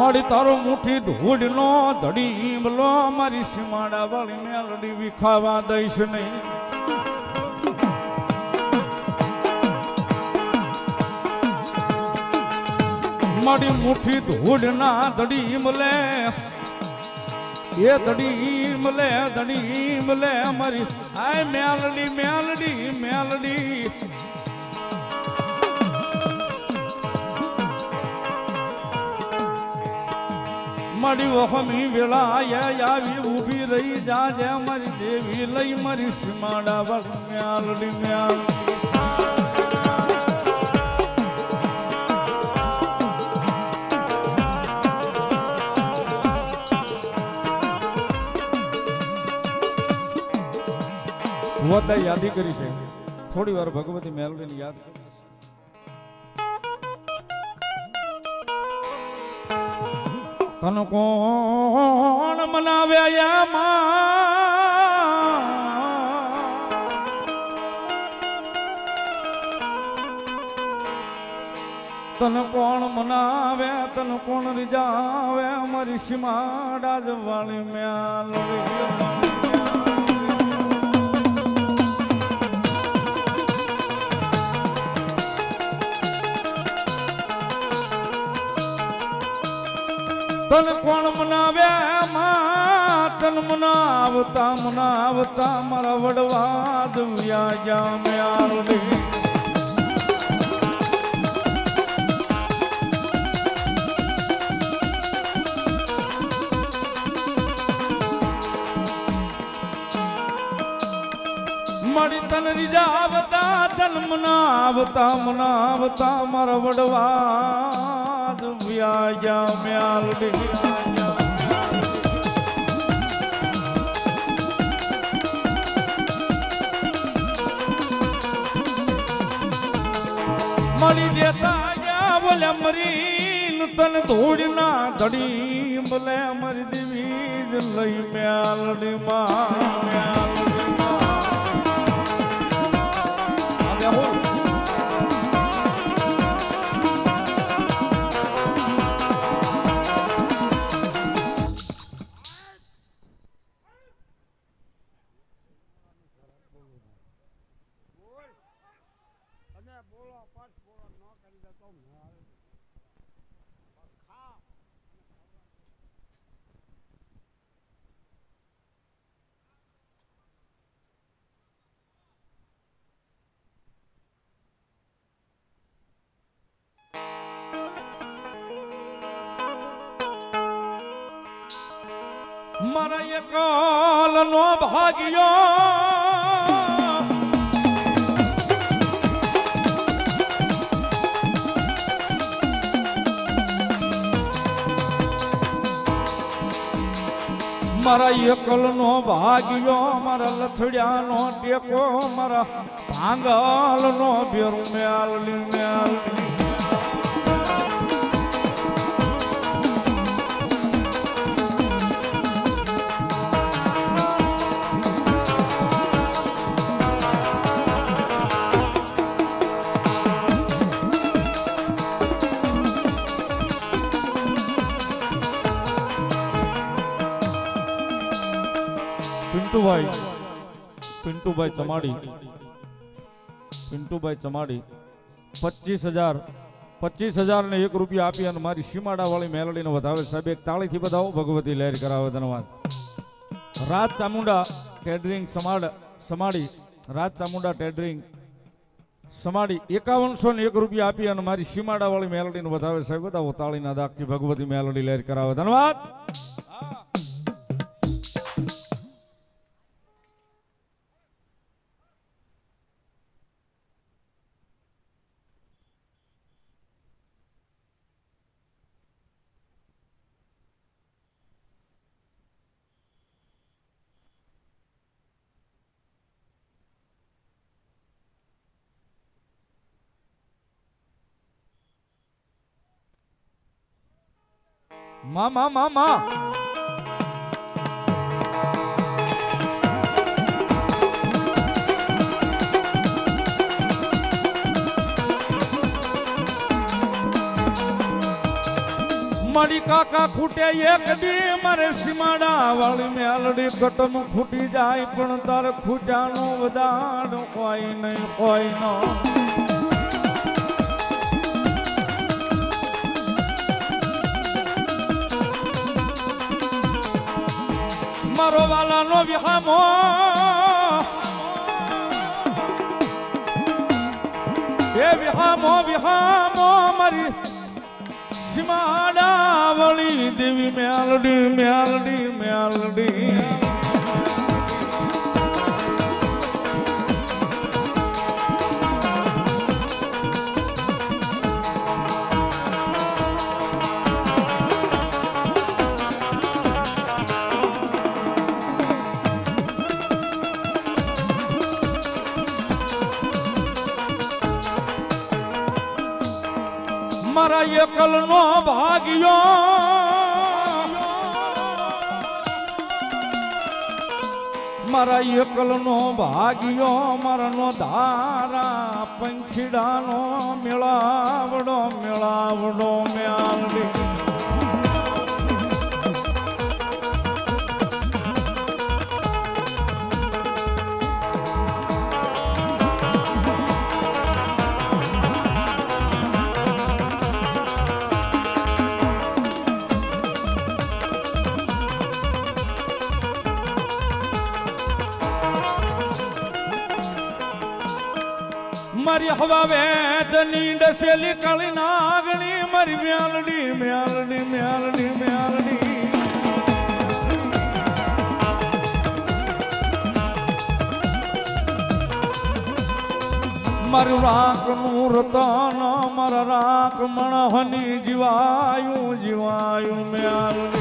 મારી તારો મુઠ્ઠી ધૂળ નો ધડી લો મારી સીમાડા વાળી મેલડી વિખાવા દઈશ નહીં. મારી મુઠ્ઠી ધૂળ ના ધડી મલે એ ધડી મલે ધડી મલે મારી આય મેલડી મેલડી મેલડી. મારી વહમી વેળા આવી ઊભી રહી જાજે મારી દેવી લઈ મારી સીમાડા વાળી મ્યાલડી મ્યાલડી વતા યાદી કરી છે. થોડી વાર ભગવતી મેલડીને યાદ તન કોણ મનાવ્યા તન કોણ મનાવે તન કોણ રીજાવે મારી સીમાડા જ વાળી મ્યાલ તન કોણ મનાવ્યા માં તન મનાવતા મનાવતા મારા વડવા દવ્યા જા મ્યાલ રે. મળી તન રીજાવતા તન મનાવતા મનાવતા મારા વડવા વ્યાજા મ્યાલ મળી દેતા ગયા બોલે મરી તને ધોડી ના ધડી, બોલે મરી દેવી જ લઈ મ્યાલડી માં મારા એકલ નો ભાગ્યો. મારા એકલ નો ભાગ્યો, મારા લથડિયા નો ટેકો, મારા ભાંગલ નો બેરું મેલ મેલ પિન્ટુભાઈ. પિન્ટુભાઈ ચમાડી. પિન્ટુભાઈ ચમાડી. પચીસ હજાર. પચીસ હજાર ને એક રૂપિયા આપી અને મારી સીમાડાવાળી મેલડીને વધાવે. સાહેબ, એક તાળીથી બધાઓ ભગવતી લહેર કરાવે. ધન્યવાદ. રાજ ચામુંડા ટેડરિંગ સમાડ સમાડી. રાજ ચામુંડા ટેડરિંગ સમાડી. એકાવનસો ને એક રૂપિયા આપી અને મારી સીમાડાવાળી મેલડીને વધાવે. સાહેબ બધા તાળીના દાખથી ભગવતી મેલડી લહેર કરાવે. ધન્યવાદ. માં માં માં મારી કાકા ખૂટે એક દી, મારે સીમાડા વાળી મેલડી કટમ ખૂટી જાય, પણ તાર ખૂટાનો વધારો કોઈ નહીં કોઈ નો. મારો વાલાનો વિહામો એ વિહામો વિહામો મારી સીમાડા વળી દેવી મેલડી મેલડી મેલડી મારા એકલનો ભાગ્યો. મારા એકલનો ભાગ્યો મારનો ધારા પંખીડાનો મેળાવડો મેળાવડો મેળવી મારી હવા વેદની ડસેલી કાળી નાગણી, મારી મ્યાલડી મ્યાલડી મ્યાલડી મ્યાલડી. મારું રાખનું રતન, મારા રાખ મણહની જીવાયું જીવાયું મ્યાલડી.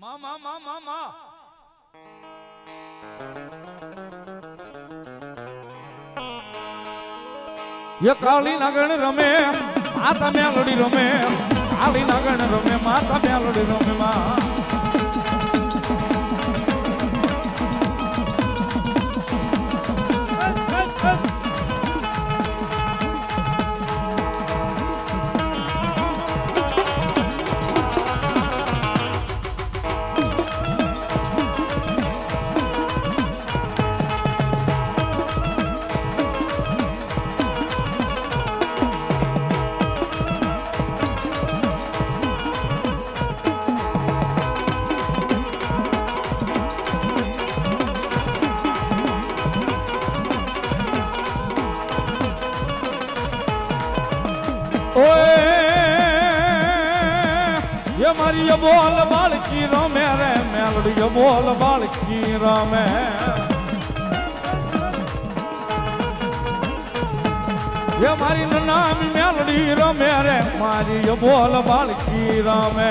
મામા મા મામા એ કાળી નાગણ રમે, માતા મેલડી રમે. કાળી નાગણ રમે, માતા મેલડી રમે, માં. ઓય એ મારી એ બોલ બાળકી રમે રે, મેલડી એ બોલ બાળકી રમે. એ મારી નામ મેલડી રમે રે, મારી બોલ બાળકી રમે.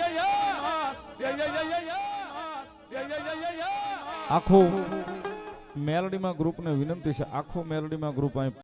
આખું મેલડીમાં ગ્રુપને વિનંતી છે. આખો મેલડીમાં ગ્રુપ અહીં